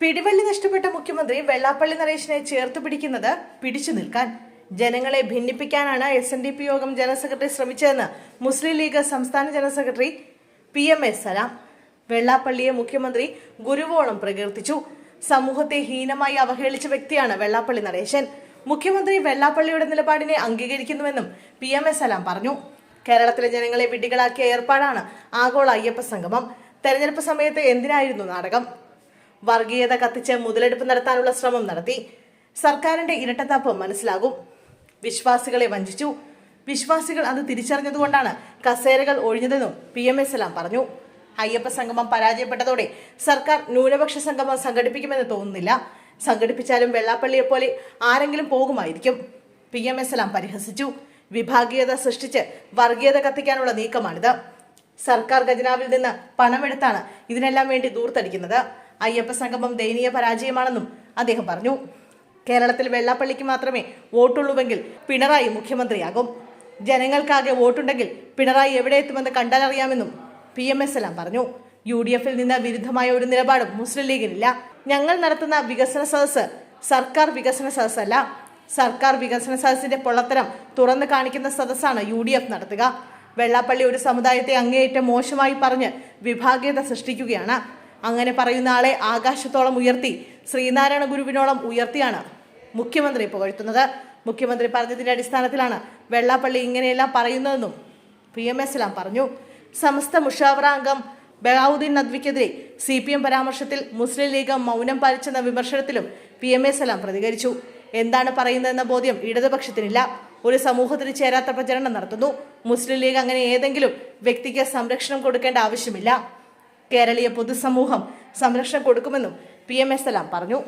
പിടിവള്ളി നഷ്ടപ്പെട്ട മുഖ്യമന്ത്രി വെള്ളാപ്പള്ളി നരേഷിനെ ചേർത്ത് പിടിക്കുന്നത് പിടിച്ചു നിൽക്കാൻ. ജനങ്ങളെ ഭിന്നിപ്പിക്കാനാണ് എസ് എൻ ഡി പി യോഗം ജനറൽ സെക്രട്ടറി ശ്രമിച്ചതെന്ന് മുസ്ലിം ലീഗ് സംസ്ഥാന general secretary P M S Salam. വെള്ളാപ്പള്ളിയെ മുഖ്യമന്ത്രി ഗുരുവോളം പ്രകീർത്തിച്ചു. സമൂഹത്തെ ഹീനമായി അവഹേളിച്ച വ്യക്തിയാണ് വെള്ളാപ്പള്ളി നരേശൻ. മുഖ്യമന്ത്രി വെള്ളാപ്പള്ളിയുടെ നിലപാടിനെ അംഗീകരിക്കുന്നുവെന്നും പി എം എസ് സലാം പറഞ്ഞു. കേരളത്തിലെ ജനങ്ങളെ വിഡ്ഢികളാക്കിയ ഏർപ്പാടാണ് ആഗോള അയ്യപ്പ സംഗമം. തെരഞ്ഞെടുപ്പ് സമയത്ത് എന്തിനായിരുന്നു നാടകം? വർഗീയത കത്തിച്ച് മുതലെടുപ്പ് നടത്താനുള്ള ശ്രമം നടത്തി. സർക്കാരിന്റെ ഇരട്ടത്താപ്പ് മനസ്സിലാകും. വിശ്വാസികളെ വഞ്ചിച്ചു. വിശ്വാസികൾ അത് തിരിച്ചറിഞ്ഞതുകൊണ്ടാണ് കസേരകൾ ഒഴിഞ്ഞതെന്നും പി എം എസ് എല്ലാം പറഞ്ഞു. അയ്യപ്പ സംഗമം പരാജയപ്പെട്ടതോടെ സർക്കാർ ന്യൂനപക്ഷ സംഗമം സംഘടിപ്പിക്കുമെന്ന് തോന്നുന്നില്ല. സംഘടിപ്പിച്ചാലും വെള്ളാപ്പള്ളിയെ പോലെ ആരെങ്കിലും പോകുമായിരിക്കും. പി എം എസ് എല്ലാം പരിഹസിച്ചു. വിഭാഗീയത സൃഷ്ടിച്ച് വർഗീയത കത്തിക്കാനുള്ള നീക്കമാണിത്. സർക്കാർ ഖജനാവിൽ നിന്ന് പണമെടുത്താണ് ഇതിനെല്ലാം വേണ്ടി ദൂർത്തടിക്കുന്നത്. അയ്യപ്പ സംഗമം ദയനീയ പരാജയമാണെന്നും അദ്ദേഹം പറഞ്ഞു. കേരളത്തിൽ വെള്ളാപ്പള്ളിക്ക് മാത്രമേ വോട്ടുള്ളൂവെങ്കിൽ പിണറായി മുഖ്യമന്ത്രിയാകും. ജനങ്ങൾക്കാകെ വോട്ടുണ്ടെങ്കിൽ പിണറായി എവിടെ എത്തുമെന്ന് കണ്ടാലറിയാമെന്നും പി എം എസ് എല്ലാം പറഞ്ഞു. യു ഡി എഫിൽ നിന്ന് വിരുദ്ധമായ ഒരു നിലപാടും മുസ്ലിം ലീഗിനില്ല. ഞങ്ങൾ നടത്തുന്ന വികസന സദസ്സ് സർക്കാർ വികസന സദസ്സല്ല. സർക്കാർ വികസന സദസ്സിന്റെ പൊള്ളത്തരം തുറന്നു കാണിക്കുന്ന സദസ്സാണ് യു ഡി എഫ് നടത്തുക. വെള്ളാപ്പള്ളി ഒരു സമുദായത്തെ അങ്ങേയറ്റം മോശമായി പറഞ്ഞ് വിഭാഗീയത സൃഷ്ടിക്കുകയാണ്. അങ്ങനെ പറയുന്ന ആളെ ആകാശത്തോളം ഉയർത്തി ശ്രീനാരായണ ഗുരുവിനോളം ഉയർത്തിയാണ് മുഖ്യമന്ത്രി പുകഴ്ത്തുന്നത്. മുഖ്യമന്ത്രി പറഞ്ഞതിന്റെ അടിസ്ഥാനത്തിലാണ് വെള്ളാപ്പള്ളി ഇങ്ങനെയെല്ലാം പറയുന്നതെന്നും പി എം എസ് എല്ലാം പറഞ്ഞു. സമസ്ത മുഷാവറ അംഗം ബഹാവുദ്ദീൻ നദ്വിക്കെതിരെ സി പി എം പരാമർശത്തിൽ മുസ്ലിം ലീഗ് മൗനം പാലിച്ചെന്ന വിമർശനത്തിലും പി എം എസ് എല്ലാം പ്രതികരിച്ചു. എന്താണ് പറയുന്നതെന്ന ബോധ്യം ഇടതുപക്ഷത്തിനില്ല. ഒരു സമൂഹത്തിന് ചേരാത്ത പ്രചരണം നടത്തുന്നു. മുസ്ലിം ലീഗ് അങ്ങനെ ഏതെങ്കിലും വ്യക്തിക്ക് സംരക്ഷണം കൊടുക്കേണ്ട ആവശ്യമില്ല. കേരളീയ പൊതുസമൂഹം സംരക്ഷണം കൊടുക്കുമെന്നും പി എം എസ് എല്ലാം പറഞ്ഞു.